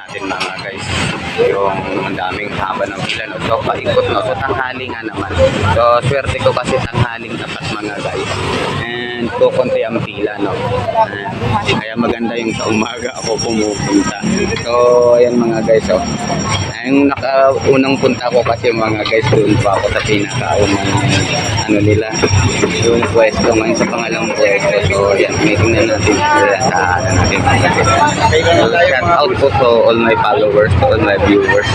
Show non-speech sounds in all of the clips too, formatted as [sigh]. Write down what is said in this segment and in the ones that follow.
natin mga guys yung daming haba ng pila no? so paikot no? So tanghali nga naman. So swerte ko kasi tanghaling tapat mga guys. And kukunti ang pila no? Ayan. kaya maganda yung sa umaga ako pumupunta. So ayan mga guys oh. Ang nakaunang punta ko kasi mga guys doon pa ako sa pinakaunang ano nila yung pwesto ngayon sa pangalawang pwesto. So yan tingnan natin sa ano natin. So, shout out po to all my followers to all my viewers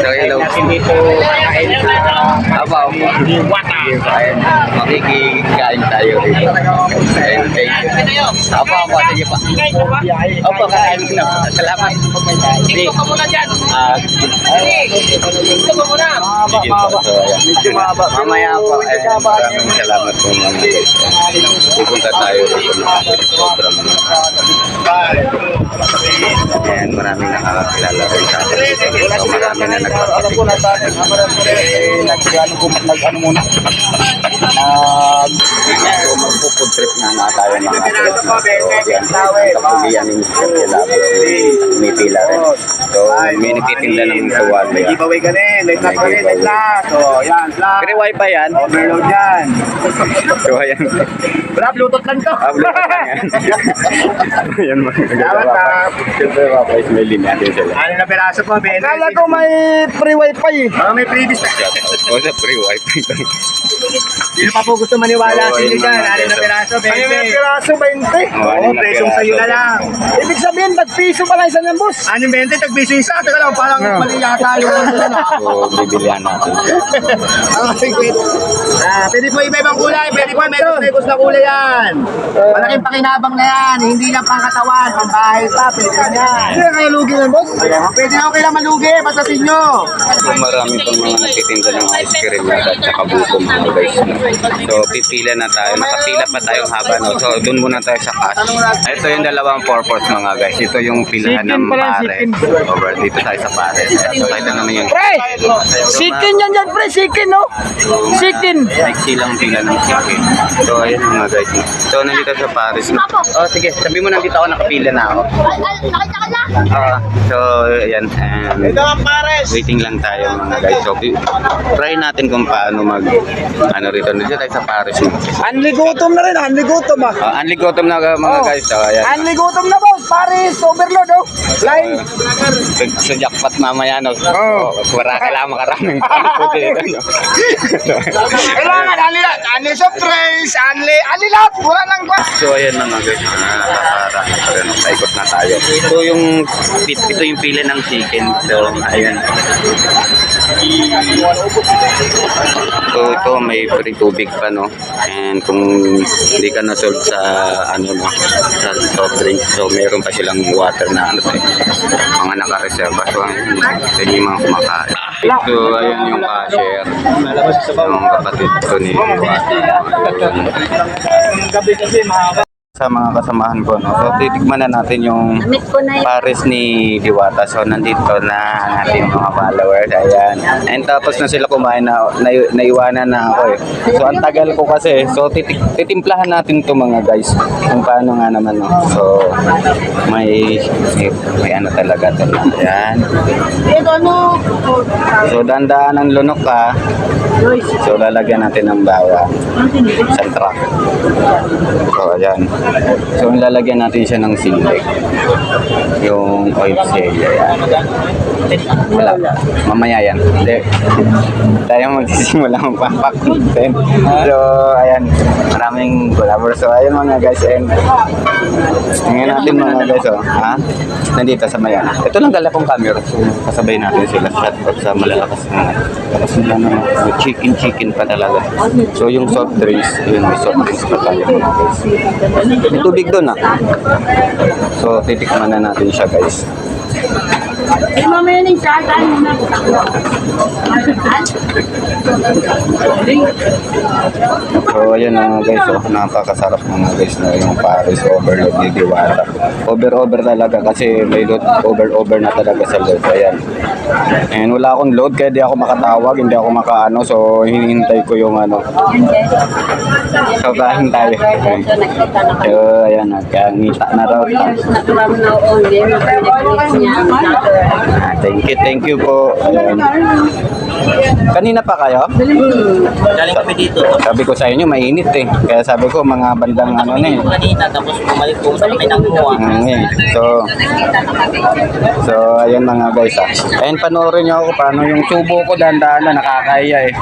so hello dito kakain sa Aba, Wata. Ayun, makikikain tayo rito. Ayun, thank you. Apa, apa, sige pa. Apa, kakain ko na. Salamat. Dito ka muna dyan. Ah, Dito ka muna. sige po. So, ayan. Mamaya po. Eh, maraming salamat po mga guys. Pupunta tayo rito ng program. Ayan, maraming nakakakilala rin sa atin. So, marami na nagpapakita. nag-ano po, nag-ano muna. So, magpo-food trip nga tayo mga friends na. So, yan. Ni Mr. Kilabo. May. So, may nagtitinda ng tuwal. May giveaway ka rin. Light na pa rin, light na. So, yan, flat. Pero wifi yan. Overload yan. [laughs] So, ayan. Wala, bluetooth lang to. Pablo ka lang yan. [laughs] Ayan mga Salamat, kagawapa. ah. Siyempre, papay, may linya. Ano na peraso po, Ben? Kala ko may free wifi eh. Oh, may previous na. Sa free wifi lang. Sino pa po gusto maniwala Oo, sa inyo yun dyan? Ano na peraso, Ben? May may piraso 20. O, Oo, na presyong piraso. sa'yo na lang. Ibig sabihin, nagpiso pala isa ng bus. Anong 20? Tagbiso isa. Teka lang, parang mali yata yung ano na. So, bibilihan natin. [laughs] Ah. Ah, pwede po iba-ibang kulay. Pwede po may gusto, may gusto na kulay yan. Malaking pakinabang na yan. Hindi lang pangkatawan. Pambahay pa. Pwede na yan. Hindi na kayo lugi ng boss. Pwede na okay lang malugi. Basta sa inyo. So, marami pang mga nagtitinda ng ice cream at saka buko mga guys. No? So, pipila na tayo. Nakapila pa tayong haba. No? So, doon muna tayo sa cash. Ito yung dalawang purpose mga guys. Ito yung pilahan ng pare. Over dito tayo sa pare. So, kahit naman yung Pre! Chicken yan yan, pre. Chicken, no? Chicken. Sexy lang pila ng chicken. So, ayun mga guys. So, nandito sa Paris. No? Oh, sige. Sabi mo nandito ako nakapila na ako. Nakita ka na? Ah, so, ayan. Pares. waiting lang tayo mga guys. So, try natin kung paano mag, ano rito. Dito tayo sa Paris. No? Anli gutom na rin, anli gutom ah. Uh, unli gutom na mga Oh. guys. So, ayan. Anli gutom na boss. Paris, overload oh. Line. Sa, sa jackpot mamaya, no? Oh. Oh, wala kailangan makaraming [laughs] pangko dito, no? Kailangan, anli lahat. Anli soft drinks, anli, anli lahat. Wala nang kwa. So ayan mga guys, ah, nakakarami pa rin. Paikot na tayo. Ito yung ito yung pila ng chicken. So ayan. So ito may free tubig pa no. And kung hindi ka na-sold sa ano no, sa soft drink, so meron pa silang water na ano eh, mga naka-reserva. So yun yung mga kumakain. So ayun yung cashier. Yung kapatid ko ni Gabi kasi mahaba. Sa mga kasamahan ko no. So titikman na natin yung. Paris ni Diwata. So nandito na ang ating mga followers. Ayan. And tapos na sila kumain na, na naiwanan na ako eh. So ang tagal ko kasi. So titik, titimplahan natin to mga guys. Kung paano nga naman no. So may may, ano talaga to. Ayan. Ano? So dandaan ang lunok ka. So lalagyan natin ng bawang. Isang truck. So ayan. So lalagyan natin siya ng sili. Yung oil sili. Ayan. Wala. Mamaya yan. Hindi. Tayo magsisimula ng papak-content. So, ayan. Maraming followers. So, ayan mga guys. And, tingnan natin mga guys. Oh. Ha? Nandito sa mayan. Ito lang dala kong camera. So, kasabay natin sila. Shot sa malalakas na. Tapos nila na chicken chicken pa talaga. So, yung soft drinks. Yun, soft drinks pa tayo mga guys. May tubig doon ah. So, titikman na natin siya guys. Eh, mamaya ng tsaka muna. So ayan na mga guys, oh, napakasarap mga guys na yung Paris overload ni Diwata. Over-over talaga kasi may load over-over na talaga sa load. Ayan. And wala akong load kaya di ako makatawag, hindi ako makaano. So hinihintay ko yung ano. So kain tayo. Na So ayan, nagkangita na raw. Na na. Ah, thank you, thank you po. Ayan. Kanina pa kayo? Galing kami dito. Sabi ko sa inyo, mainit eh. Kaya sabi ko, mga bandang ano na eh. Kanina, tapos bumalik po sa kami ng kuha. Mm, eh. So, so ayan mga guys ah. Ayun, panoorin nyo ako paano yung subo ko dahan-dahan na nakakaya eh.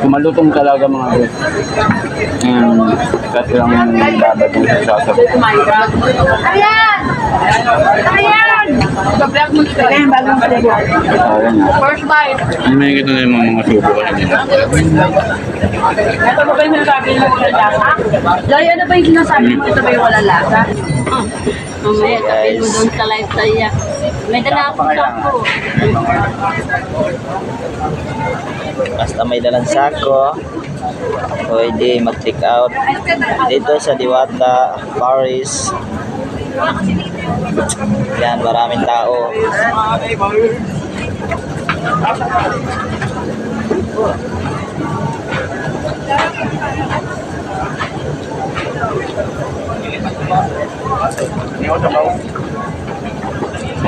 Kumalutong talaga mga guys. Um, kasi lang dapat yung sasabi. Ayan! Ayan! Ayan, bagong palaga. Ayan. First bite. Ano may kita na yung mga, mga subo ko kanina? Ito ba ba yung sinasabi mo walang lasa? Jay, ano ba yung sinasabi mo ito ba yung walang lasa? Mamaya, sabihin mo doon sa live sa iya. May dala akong sako. Basta may dalang sako, pwede mag-take out dito sa Diwata, Paris. Yan, maraming tao.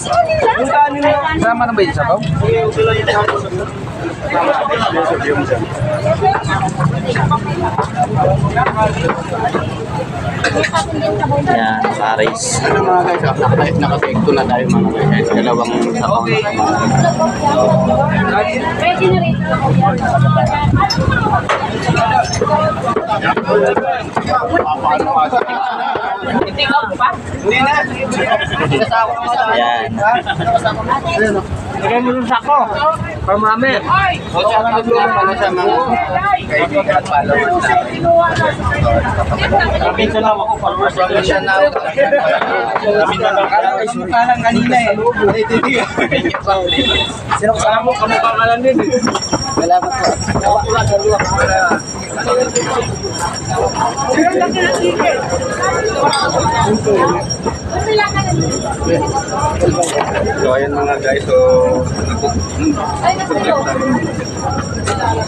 Sama na ba yung sabaw? Yan, Paris. Ano mga guys, ah, nakahit nakasekto na tayo mga guys. Dalawang sabaw na Ready na rin. Yan. Lagay mo yung sako. Mami. So, sana nagulong pala sa mga kaibigan at followers natin. Kapit lang ako, followers lang Siya na ako. Kami na lang. Kanina eh. Sino kasama mo? Kamukha ka lang din. Salamat po. So, ayan mga guys. So, Wait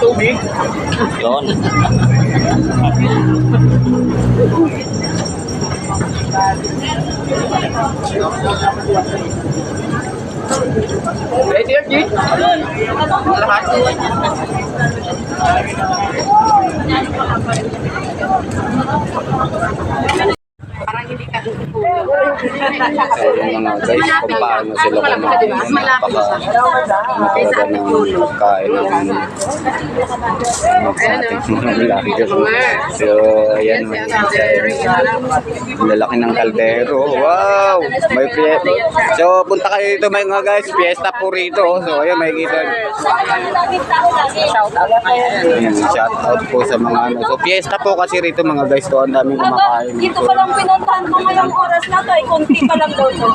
there, tubig. Yun. There, Jit. Lahat. So, yung mga guys, kung paano sila kumain ng napaka napaka ng kain ng ng ating mga vlogger. So, ayan mga guys. Ang lalaki ng kaldero. Wow! May pie- So, punta kayo dito mga guys. Fiesta po rito. So, ayan, may kita. Ayan, shout out po sa mga ano. So, fiesta po kasi rito mga guys. So, ang daming kumakain. Dito pa lang pinuntahan ko ngayong oras na to, eh, konti pa lang daw to.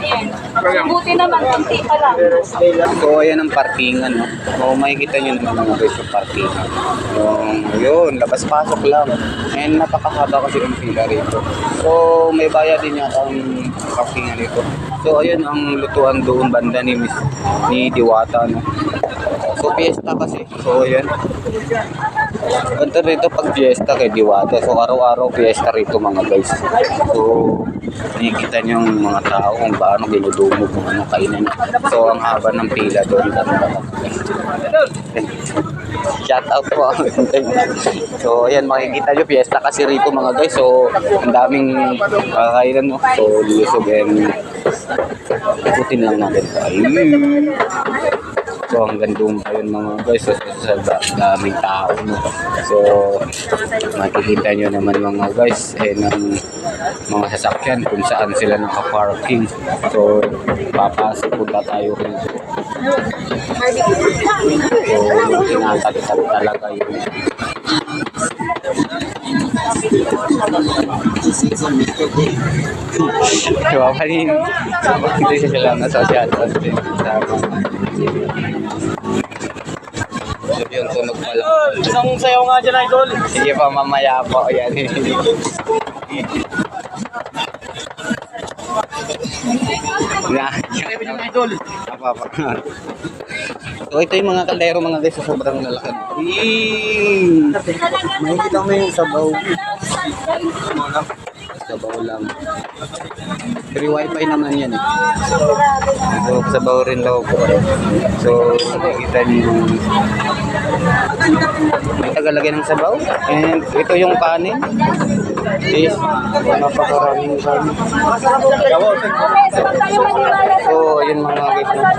Ayan. Buti naman, konti pa lang. So, ayan ang parkingan, no? So, makikita nyo naman mga guys yung parkingan. Yung, yun, labas-pasok lang. And napakahaba kasi yung pila rito. So, may bayad din yata ang parkingan rito. So, ayan ang lutuan doon banda ni Miss ni Diwata, no? So, fiesta kasi. So, ayan. Ganito rito pag fiesta kay Diwata. So, araw-araw fiesta rito mga guys. So, nakikita niyo yung mga tao kung paano dinudumog kung ano kainan. So, ang haba ng pila doon. Shout out po. [laughs] so, ayan, makikita nyo, fiesta kasi rito mga guys. So, ang daming kakainan, no? So, lilusog and ikutin lang natin tayo. So hanggang doon pa yun mga guys. So, sa da- daming tao. No? So makikita nyo naman mga guys eh, ng mga sasakyan kung saan sila nakaparking. So papasok punta tayo rito. So tinatagtag talaga yun. Diba kanina? Hindi sila nasosyal sa So yun, tunog pa lang. Isang sayaw nga dyan, idol. Sige pa, mamaya po. Yan. na, Idol. apa pa. So ito yung mga kaldero mga guys, so sobrang lalaki. Eee! Makikita mo yung sabaw. Sabaw lang. Free wifi naman yan. eh. So sabaw rin daw po. So makikita niyo yung may tagalagay ng sabaw. And ito yung kanin. Is napakaraming kanin. So, yun mga guys. no?